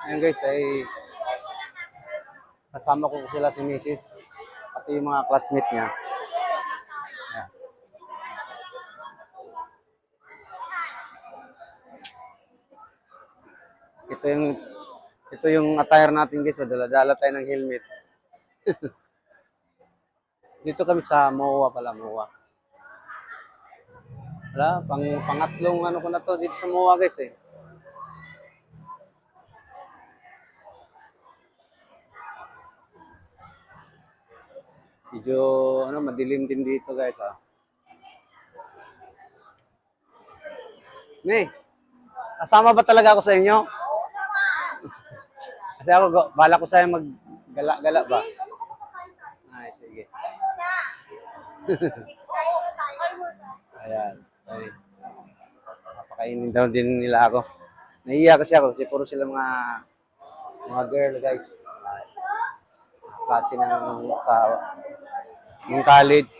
Ayun guys, ay kasama ko sila si Mrs. Pati yung mga classmate niya. Ayan. Ito yung ito yung attire natin guys, dala-dala tayo ng helmet. Dito kami sa MOA pala, MOA. Wala, pang pangatlong ano ko na to dito sa MOA guys eh. Medyo ano, madilim din dito guys ah. Ne, kasama ba talaga ako sa inyo? Kasi ako, bala ko sa'yo mag-gala-gala ba? Ay, sige. Ayan. Ay. Papakainin daw din nila ako. Naiiyak kasi ako kasi puro sila mga mga girl guys. Klase ng sa yung college.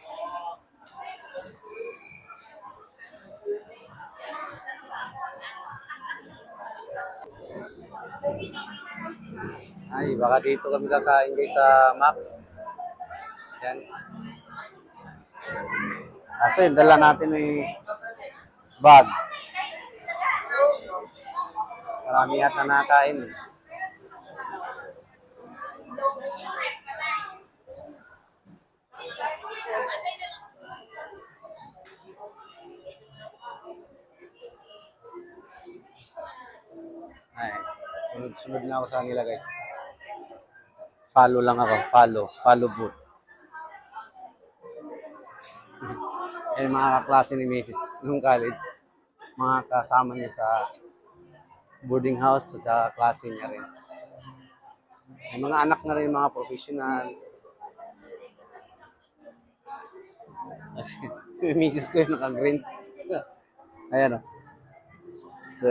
Ay, baka dito kami kakain guys sa Max. Yan. Yung dala natin ay bag. Marami yata nakain. eh. Ay, sunod-sunod na ako sa kanila guys. Follow lang ako, follow, follow boot. Ayun mga kaklase ni Macy's nung college. Mga kasama niya sa boarding house sa klase niya rin. May mga anak na rin, mga professionals. Yung misis ko yung naka-green. Ayan o. So,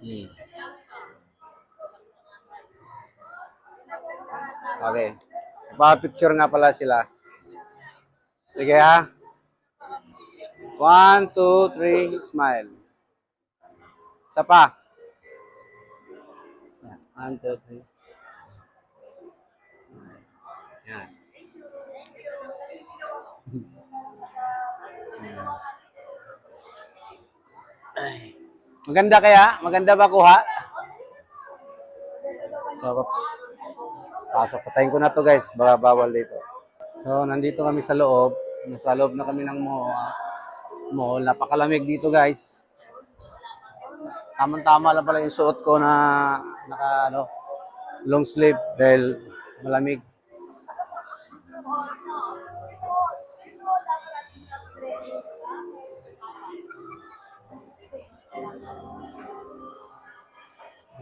hmm. Okay. Pa-picture nga pala sila. Sige ha. One, two, three, smile. Isa pa. One, two, three. Yan. Ay. Maganda kaya? Maganda ba kuha? So, pasok. Patayin ko na to guys. Baka bawal dito. So, nandito kami sa loob. Nasa loob na kami ng mall. mall. Napakalamig dito guys. Tamang-tama lang pala yung suot ko na naka ano, long sleeve dahil malamig.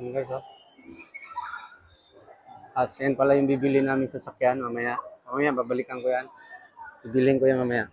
Ayan guys, oh. As yan pala yung bibili namin sa sakyan mamaya. Mamaya, babalikan ko yan. Bibilin ko yan mamaya.